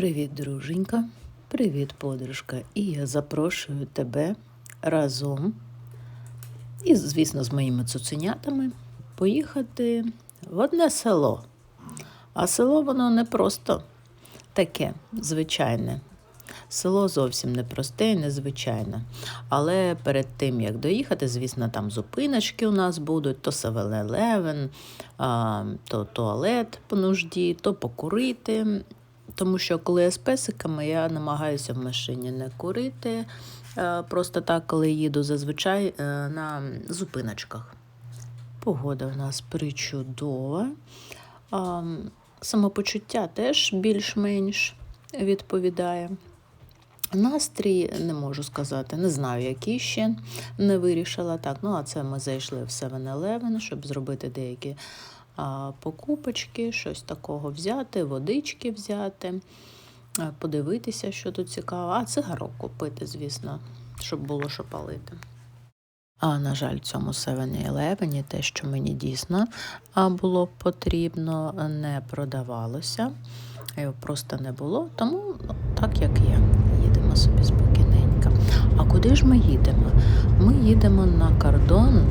Привіт, друженька, привіт, подружка. І я запрошую тебе разом і, звісно, з моїми цуценятами поїхати в одне село. А село воно не просто таке звичайне. Село зовсім не просте і незвичайне. Але перед тим, як доїхати, звісно, там зупиночки у нас будуть, то 7-Eleven, то туалет по нужді, то покурити. Тому що коли я з песиками, я намагаюся в машині не курити. е, Просто так, коли їду зазвичай е, на зупиночках. Погода в нас причудова. Самопочуття теж більш-менш відповідає. Настрій не можу сказати, не знаю, який ще не вирішила. Так, ну а це ми зайшли в 7-Eleven, щоб зробити деякі покупочки, щось такого взяти, водички взяти, подивитися, що тут цікаво. А цигарок купити, звісно, щоб було що палити. А на жаль, цьому 7-Eleven те, що мені дійсно було потрібно, не продавалося. Його просто не було, тому ну, так як є. Їдемо собі спокійненько. А куди ж ми їдемо? Ми їдемо на кордон,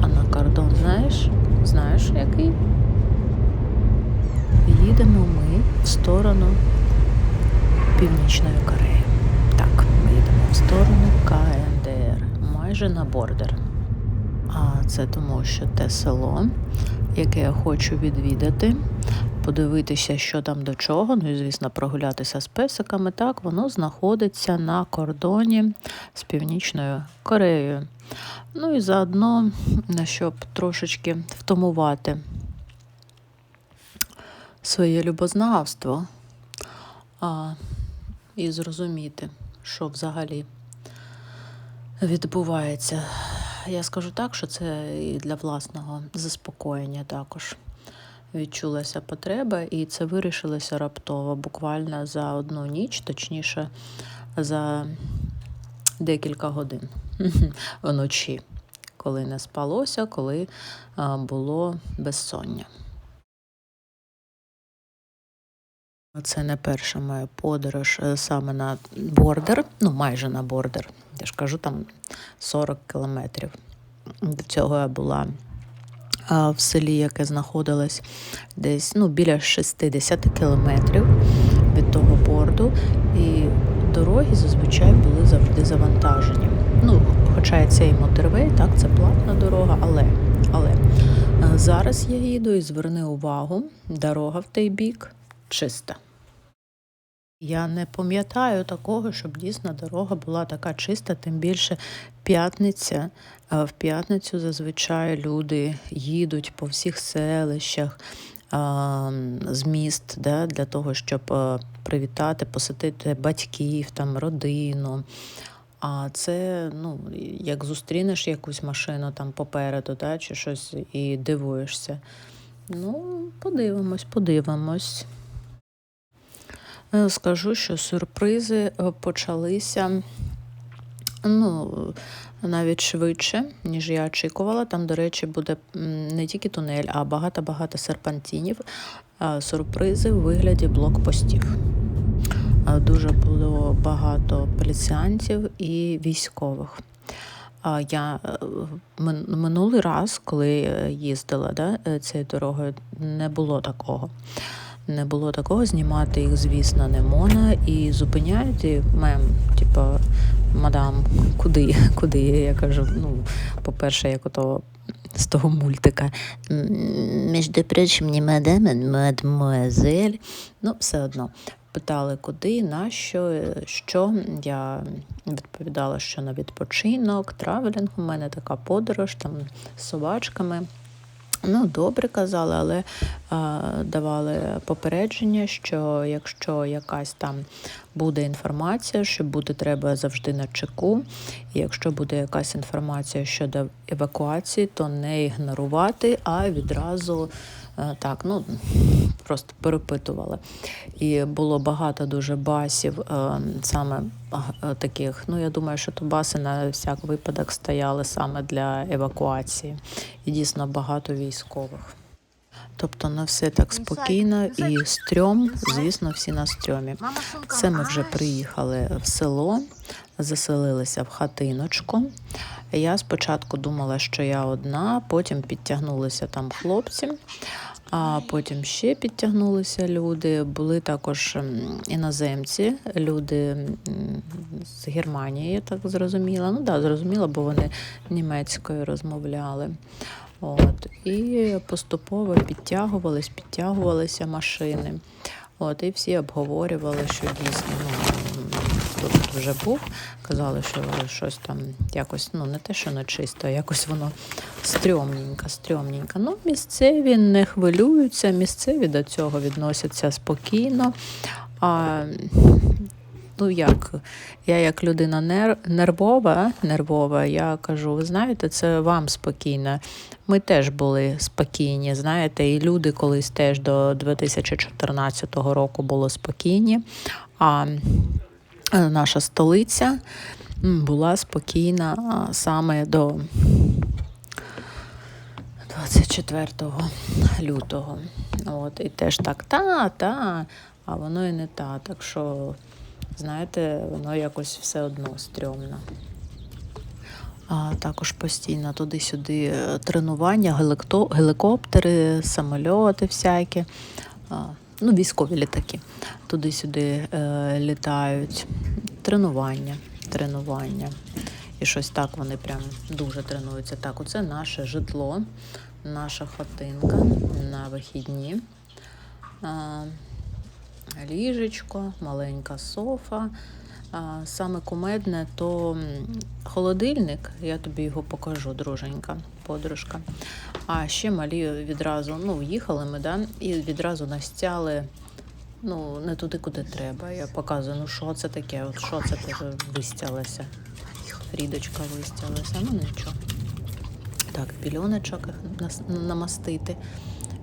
а на кордон, знаєш, знаєш який? Їдемо ми в сторону Північної Кореї. Так, ми їдемо в сторону КНДР, майже на бордер. А це тому, що те село, яке я хочу відвідати, подивитися, що там до чого. Ну і, звісно, прогулятися з песиками. Так, воно знаходиться на кордоні з Північною Кореєю. Ну і заодно, щоб трошечки втамувати своє любознавство а, і зрозуміти, що взагалі відбувається. Я скажу так, що це і для власного заспокоєння також відчулася потреба, і це вирішилося раптово, буквально за одну ніч, точніше, за декілька годин вночі, коли не спалося, коли було безсоння. Це не перша моя подорож е, саме на бордер, ну майже на бордер. Я ж кажу, там 40 кілометрів. До цього я була в селі, яке знаходилось десь ну, біля 60 кілометрів від того борду. І дороги зазвичай були завжди завантажені. Ну, хоча і цей моторвей, так, це платна дорога, але, але е, зараз я їду і зверни увагу, дорога в той бік чиста. Я не пам'ятаю такого, щоб дійсно дорога була така чиста, тим більше п'ятниця. В п'ятницю зазвичай люди їдуть по всіх селищах з міст да, для того, щоб а, привітати, посетити батьків, там, родину. А це, ну, як зустрінеш якусь машину там попереду, да, чи щось і дивуєшся. Ну, подивимось, подивимось. Е, Скажу, що сюрпризи е, почалися ну, навіть швидше, ніж я очікувала. Там, до речі, буде не тільки тунель, а багато-багато серпантинів. Сюрпризи в вигляді блокпостів. Дуже було багато поліціянтів і військових. Я е, минулий раз, коли е, їздила да, е, цією дорогою, не було такого. Не було такого, знімати їх, звісно, не можна. І зупиняють, і мем, типу, мадам, куди? Куди? Я кажу, ну, по-перше, як ото з того мультика. Між прочим, не мадам, мадмуазель. Ну, все одно. Питали, куди, на що, що. Я відповідала, що на відпочинок, травелінг. У мене така подорож там з собачками. Ну, добре казали, але е, давали попередження, що якщо якась там буде інформація, що буде треба завжди на чеку. І якщо буде якась інформація щодо евакуації, то не ігнорувати, а відразу так, ну просто перепитували. І було багато дуже басів, е, саме е, таких. Ну, я думаю, що то баси на всяк випадок стояли саме для евакуації. І дійсно багато військових. Тобто на все так спокійно і стрьом, звісно, всі на стрьомі. Це ми вже приїхали в село, заселилися в хатиночку. Я спочатку думала, що я одна, потім підтягнулися там хлопці, а потім ще підтягнулися люди. Були також іноземці, люди з Германії, я так зрозуміла. Ну так, да, зрозуміла, бо вони німецькою розмовляли. От, і поступово підтягувались, підтягувалися машини. От, і всі обговорювали, що дійсно ну, тут вже був, казали, що щось там якось, ну не те, що не чисто, а якось воно стрьомненько, стрьомненько. Ну, місцеві не хвилюються, місцеві до цього відносяться спокійно. А ну як, я як людина нер, нервова, нервова, я кажу, ви знаєте, це вам спокійно. Ми теж були спокійні, знаєте, і люди колись теж до 2014 року були спокійні. А наша столиця була спокійна саме до 24 лютого. От, і теж так, та, та, а воно і не та. Так що, знаєте, воно якось все одно стрьомно. А також постійно туди-сюди е, тренування, гелікоптери, самольоти всякі, ну, військові літаки туди-сюди е, літають. Тренування, тренування. І щось так вони прям дуже тренуються. Так, оце наше житло, наша хатинка на вихідні. Ліжечко, маленька софа. Саме кумедне то холодильник, я тобі його покажу, друженька, подружка. А ще малі відразу, ну, їхали ми, да, і відразу настяли, ну, не туди, куди треба. Я показую, ну що це таке, от що це тебе вистялося. Рідочка вистялася, ну нічого. Так, пільоночок намастити,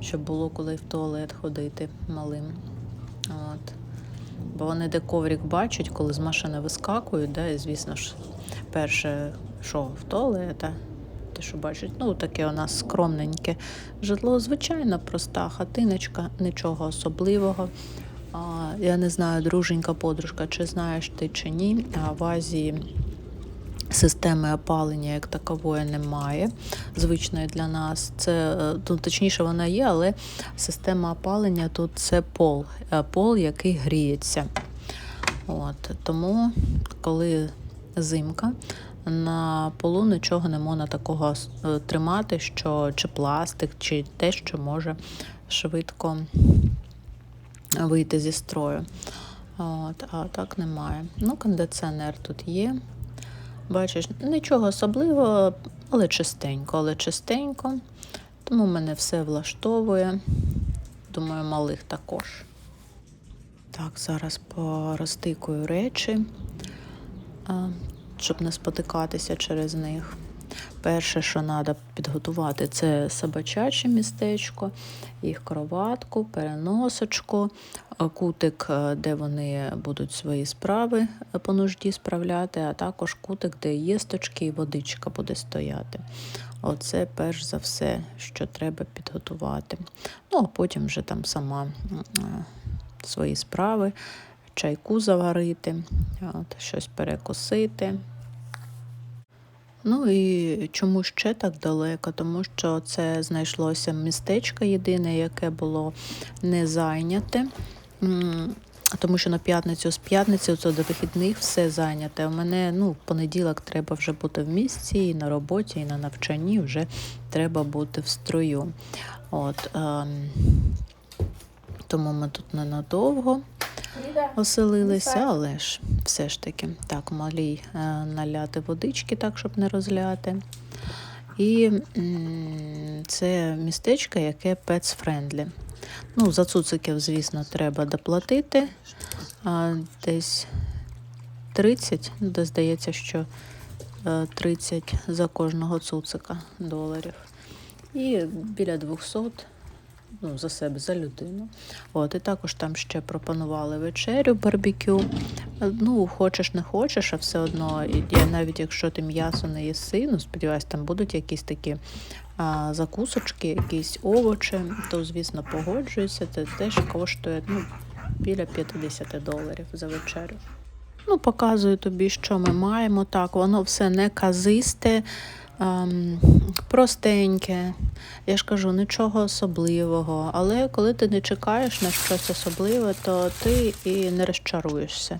щоб було коли в туалет ходити малим. Бо вони де коврік бачать, коли з машини вискакують, да, і звісно ж, перше, що в туалет, те, що бачать, ну таке у нас скромненьке житло, звичайно, проста хатиночка, нічого особливого. Я не знаю, друженька, подружка, чи знаєш ти чи ні, а в Азії Системи опалення як такової немає, звичної для нас. Це е, ну, точніше вона є, але система опалення тут це пол, е, пол, який гріється. От, тому, коли зимка, на полу нічого не можна такого е, тримати, що чи пластик, чи те, що може швидко вийти зі строю. От, а так немає. Ну, кондиціонер тут є. Бачиш, нічого особливого, але чистенько, але чистенько. Тому мене все влаштовує. Думаю, малих також. Так, зараз порозтикую речі, щоб не спотикатися через них. Перше, що треба підготувати, це собачаче містечко, їх кроватку, переносочку, е, кутик, е, де вони будуть свої справи е, по нужді справляти, а також кутик, де їсточки і водичка буде стояти. Оце перш за все, що треба підготувати. Ну, а потім вже там сама свої справи, чайку заварити, от, щось перекусити. Ну і чому ще так далеко? Тому що це знайшлося містечко єдине, яке було не зайняте. Тому що на п'ятницю з п'ятниці то до вихідних все зайняте. У мене ну, в понеділок треба вже бути в місці, і на роботі, і на навчанні вже треба бути в строю. От, ем, тому ми тут ненадовго оселилися, але ж все ж таки так, малій е, наляти водички, так, щоб не розляти. І це містечко, яке pets-friendly. Ну, за цуциків, звісно, треба доплатити. Десь 30, ну, де здається, що е, 30 за кожного цуцика доларів. І біля 200 ну, за себе, за людину. От, і також там ще пропонували вечерю, барбекю. Ну, хочеш, не хочеш, а все одно, я навіть якщо ти м'ясо не їси, ну, сподіваюсь, там будуть якісь такі а, закусочки, якісь овочі, то, звісно, погоджуюся. Це теж коштує ну, біля 50 доларів за вечерю. Ну, показую тобі, що ми маємо. Так, воно все не казисте, ем, простеньке. Я ж кажу, нічого особливого. Але коли ти не чекаєш на щось особливе, то ти і не розчаруєшся.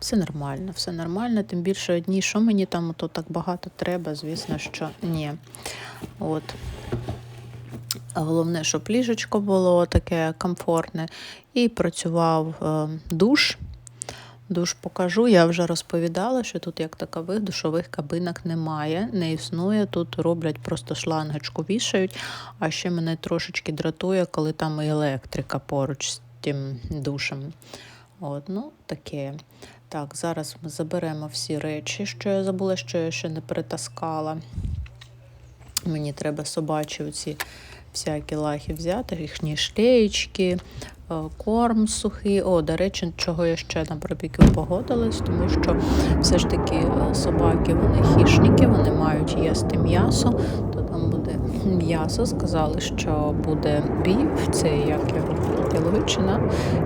Все нормально, все нормально. Тим більше одні, що мені там то так багато треба, звісно, що ні. От. Головне, щоб ліжечко було таке комфортне. І працював е, душ. Душ покажу. Я вже розповідала, що тут як такових душових кабинок немає, не існує. Тут роблять просто шлангочку вішають, а ще мене трошечки дратує, коли там і електрика поруч з тим душем. От, ну, таке. Так, зараз ми заберемо всі речі, що я забула, що я ще не перетаскала. Мені треба собачі оці всякі лахи взяти, їхні шлеєчки, корм сухий. О, до речі, чого я ще на барбекю погодилась, тому що все ж таки е, собаки вони хищники, вони мають їсти м'ясо, то там буде м'ясо. Сказали, що буде бів, це як його яловичина,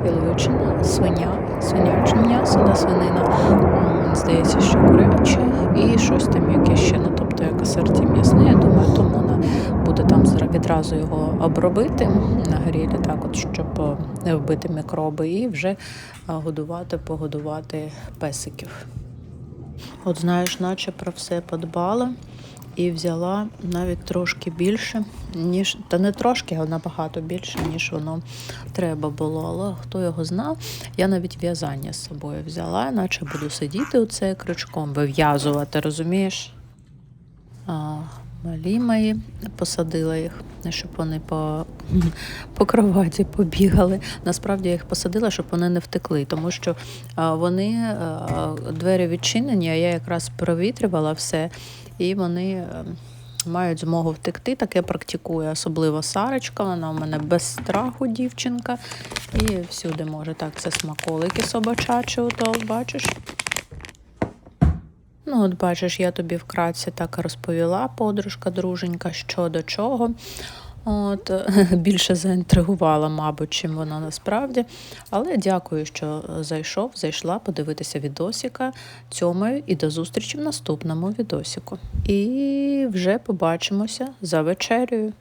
яловичина, свиня, свиняче м'ясо, да, свинина. Здається, що куряче і щось там яке ще, ну тобто як асорті м'ясне, я думаю, тому вона там відразу його обробити на грілі, так от, щоб е, вбити мікроби, і вже е, годувати, погодувати песиків. От знаєш, наче про все подбала і взяла навіть трошки більше, ніж та не трошки, а набагато більше, ніж воно треба було. Але хто його знав, я навіть в'язання з собою взяла, наче буду сидіти оце крючком, вив'язувати, розумієш? Малі мої посадила їх, щоб вони по, по кроваті побігали. Насправді я їх посадила, щоб вони не втекли, тому що вони двері відчинені, а я якраз провітрювала все, і вони. е, Мають змогу втекти, таке практикує, особливо Сарочка, вона у мене без страху дівчинка. І всюди може. Так, це смаколики собачачі, ото бачиш. Ну, от бачиш, я тобі вкратце так розповіла, подружка, друженька, що до чого. От, більше заінтригувала, мабуть, чим вона насправді. Але дякую, що зайшов, зайшла подивитися відосика. Цьомаю і до зустрічі в наступному відосику. І вже побачимося за вечерею.